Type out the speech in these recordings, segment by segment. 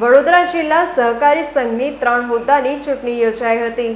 વડોદરા જિલ્લા સહકારી સંઘની ત્રણ હોદ્દાની ચૂંટણી યોજાઈ હતી.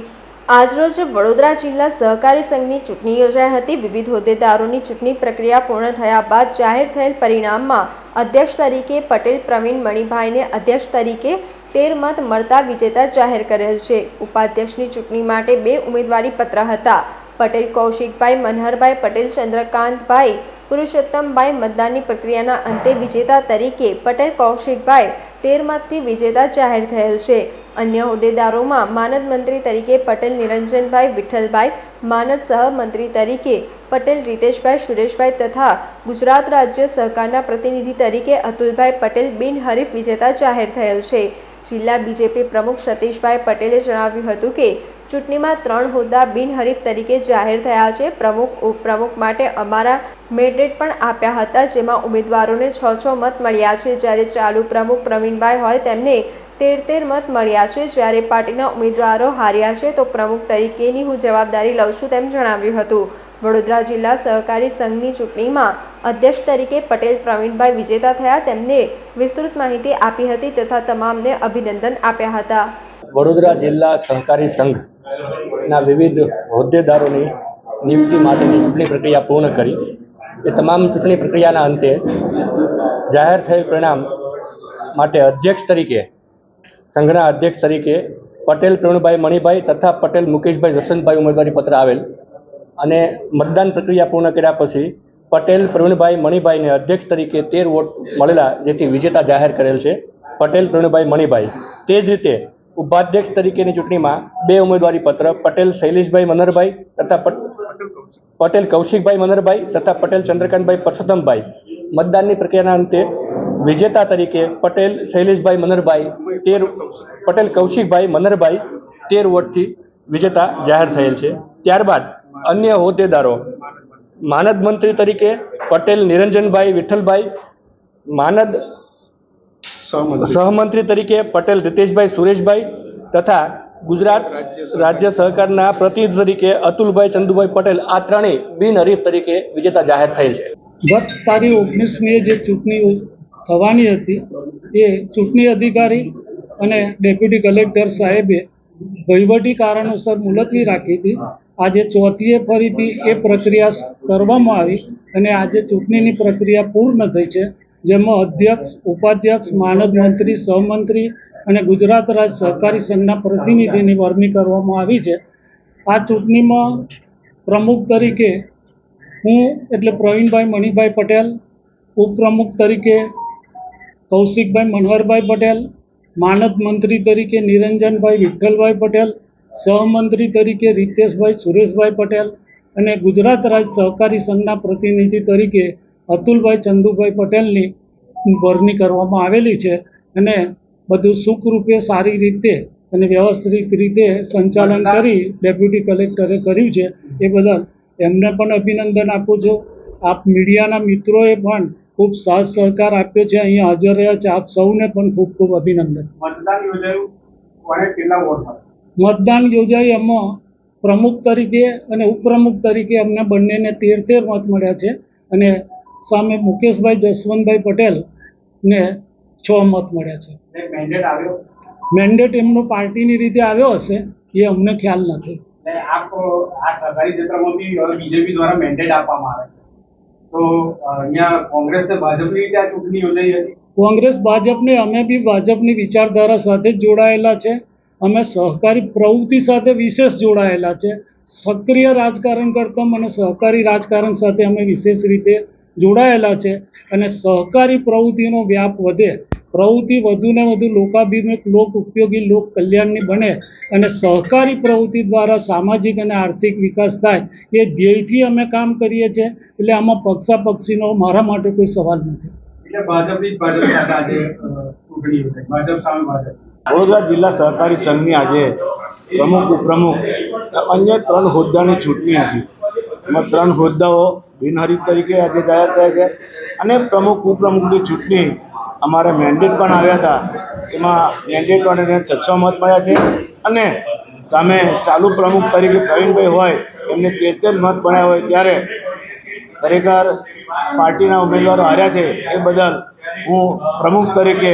આજરોજ વડોદરા જિલ્લા સહકારી સંઘની ચૂંટણી યોજાઈ હતી. વિવિધ હોદ્દેદારોની ચૂંટણી પ્રક્રિયા પૂર્ણ થયા બાદ જાહેર થયેલ પરિણામમાં અધ્યક્ષ તરીકે પટેલ, પ્રવીણ મણિભાઈને અધ્યક્ષ તરીકે તેર મત મળતા વિજેતા જાહેર કરેલ છે. ઉપાધ્યક્ષની ચૂંટણી માટે બે ઉમેદવારી પત્ર હતા. પટેલ કૌશિકભાઈ, મનહરભાઈ પટેલ, ચંદ્રકાંતભાઈ પુરુષોત્તમભાઈ મતદાનની પ્રક્રિયાના અંતે વિજેતા તરીકે પટેલ, કૌશિકભાઈ તેર મતથી વિજેતા જાહેર થયેલ છે. અન્ય હોદ્દેદારોમાં માનદ મંત્રી તરીકે પટેલ, નિરંજનભાઈ, વિઠ્ઠલભાઈ, માનદ સહમંત્રી તરીકે પટેલ, રીતેશભાઈ, સુરેશભાઈ તથા ગુજરાત રાજ્ય સહકારના પ્રતિનિધિ તરીકે અતુલભાઈ પટેલ બિનહરીફ વિજેતા જાહેર થયેલ છે. જિલ્લા બીજેપી પ્રમુખ સતીશભાઈ પટેલે જણાવ્યું હતું કે ચૂંટણીમાં ત્રણ હોદ્દા બિનહરીફ તરીકે જાહેર થયા છે. પ્રમુખ ઉપપ્રમુખ માટે અમારા મેન્ડેટ પણ આપ્યા હતા, જેમાં ઉમેદવારોને છ છ મત મળ્યા છે. જ્યારે ચાલુ પ્રમુખ પ્રવીણભાઈ હોય તેમને તેર તેર મત મળ્યા છે. જ્યારે પાર્ટીના ઉમેદવારો હાર્યા છે, તો પ્રમુખ તરીકેની હું જવાબદારી લઉં છું તેમ જણાવ્યું હતું. વડોદરા જિલ્લા સહકારી સંઘની ચૂંટણીમાં અધ્યક્ષ તરીકે પટેલ પ્રવીણભાઈ વિજેતા થયા. તેમને વિસ્તૃત માહિતી આપી હતી તથા તમામને અભિનંદન આપ્યા હતા. વડોદરા જિલ્લા સહકારી સંઘના વિવિધ હોદ્દેદારોની નિયુક્તિ માટેની ચૂંટણી પ્રક્રિયા પૂર્ણ કરી. એ તમામ ચૂંટણી પ્રક્રિયાના અંતે જાહેર થયેલ પરિણામ માટે અધ્યક્ષ તરીકે, સંઘના અધ્યક્ષ તરીકે પટેલ, પ્રવીણભાઈ મણિભાઈ તથા પટેલ મુકેશભાઈ જસવંતભાઈ ઉમેદવારી પત્ર આવેલ અને મતદાન પ્રક્રિયા પૂર્ણ કર્યા પછી પટેલ, પ્રવીણભાઈ મણિભાઈને અધ્યક્ષ તરીકે તેર વોટ મળેલા, જેથી વિજેતા જાહેર કરેલ છે. પટેલ, પ્રવીણભાઈ મણિભાઈ તે જ રીતે ઉપાધ્યક્ષ તરીકેની ચૂંટણીમાં બે ઉમેદવારી પત્ર, પટેલ શૈલેષભાઈ મનરભાઈ તથા પટેલ કૌશિકભાઈ મનરભાઈ તથા પટેલ ચંદ્રકાંતભાઈ પરસોત્તમભાઈ. મતદાનની પ્રક્રિયાના અંતે વિજેતા તરીકે પટેલ, શૈલેષભાઈ મનરભાઈ, તેર પટેલ કૌશિકભાઈ મનરભાઈ તેર વોટથી વિજેતા જાહેર થયેલ છે. ત્યારબાદ અન્ય હોદ્દેદારો માનદ મંત્રી તરીકે પટેલ, નિરંજનભાઈ વિઠ્ઠલભાઈ, માનદ સહમંત્રી. તરીકે પટેલ રીતેશભાઈ સુરેશભાઈ તથા ગુજરાત રાજ્ય સહકારના પ્રતિનિધિ તરીકે અતુલભાઈ ચંદુભાઈ પટેલ આ ત્રણેય બિનહરીફ તરીકે વિજેતા જાહેર થયેલ છે. ગત તારીખ ઓગણીસમીએ જે ચૂંટણી થવાની હતી એ ચૂંટણી અધિકારી અને ડેપ્યુટી કલેક્ટર સાહેબે વહીવટી કારણોસર મુલતવી રાખી હતી. આજે ચોથીએ ફરીથી એ પ્રક્રિયા કરવામાં આવી અને આજે ચૂંટણીની પ્રક્રિયા પૂર્ણ થઈ છે. જેમાં અધ્યક્ષ, ઉપાધ્યક્ષ, માનદ મંત્રી, સહમંત્રી અને ગુજરાત રાજ્ય સહકારી સંઘના પ્રતિનિધિની વરણી કરવામાં આવી છે. આ ચૂંટણીમાં પ્રમુખ તરીકે હું એટલે પ્રવીણભાઈ મણિભાઈ પટેલ, ઉપપ્રમુખ તરીકે કૌશિકભાઈ મનોહરભાઈ પટેલ, માનદ મંત્રી તરીકે નિરંજનભાઈ વિઠ્ઠલભાઈ પટેલ, સહમંત્રી તરીકે રીતેશભાઈ સુરેશભાઈ પટેલ અને ગુજરાત રાજ્ય સહકારી સંઘના પ્રતિનિધિ તરીકે અતુલભાઈ ચંદુભાઈ પટેલની વરણી કરવામાં આવેલી છે અને બધું સુખરૂપે સારી રીતે અને વ્યવસ્થિત રીતે સંચાલન કરી ડેપ્યુટી કલેક્ટરે કર્યું છે. એ બદલ એમને પણ અભિનંદન આપું છું. આપ મીડિયાના મિત્રોએ પણ ખૂબ સાથ સહકાર આપ્યો છે. અહીંયા હાજર રહ્યા છે. આપ સૌને પણ ખૂબ ખૂબ અભિનંદન. મતદાન યોજાયું. મતદાન યોજાઈ એમાં પ્રમુખ તરીકે અને ઉપપ્રમુખ તરીકે અમને બંનેને તેર તેર મત મળ્યા છે. અને સામે મુકેશભાઈ જસવંતભાઈ પટેલ ને છ મત મળ્યા છે. મેન્ડેટ એમનો પાર્ટીની રીતે આવ્યો હશે એ અમને ખ્યાલ નથી. આ સરકારી ક્ષેત્રમાં બી બીજેપી દ્વારા મેન્ડેટ આપવામાં આવે છે. તો અહીંયા કોંગ્રેસ ને ભાજપની રીતે આ ચૂંટણી યોજાઈ હતી? કોંગ્રેસ ભાજપને અમે બી ભાજપની વિચારધારા સાથે જોડાયેલા છે. અમે સહકારી પ્રવૃત્તિ સાથે વિશેષ જોડાયેલા છે. સક્રિય રાજકારણ કરતા મને સહકારી રાજકારણ સાથે અમે વિશેષ રીતે જોડાયેલા છે અને સહકારી પ્રવૃત્તિનો વ્યાપ વધે. પ્રવૃત્તિ વધુને વધુ લોકાભિમુખ લોક ઉપયોગી લોક કલ્યાણની બને અને સહકારી પ્રવૃત્તિ દ્વારા સામાજિક અને આર્થિક વિકાસ થાય એ ધ્યેયથી અમે કામ કરીએ છીએ. એટલે આમાં પક્ષાપક્ષીનો મારા માટે કોઈ સવાલ નથી. વડોદરા જિલ્લા સહકારી સંઘની આજે પ્રમુખ ઉપપ્રમુખ અન્ય ત્રણ હોદ્દાની ચૂંટણી હતી. એમાં ત્રણ હોદ્દાઓ બિનહરીફ તરીકે આજે જાહેર થયા છે. અને પ્રમુખ, ઉપપ્રમુખની ચૂંટણી અમારે મેન્ડેટ પણ આવ્યા હતા. એમાં મેન્ડેટ વાળાને છ છ મત મળ્યા છે. અને સામે ચાલુ પ્રમુખ તરીકે પ્રવીણભાઈ હોય, એમને તેર મત મળ્યા હોય ત્યારે ખરેખર પાર્ટીના ઉમેદવારો હાર્યા છે. એ બદલ હું પ્રમુખ તરીકે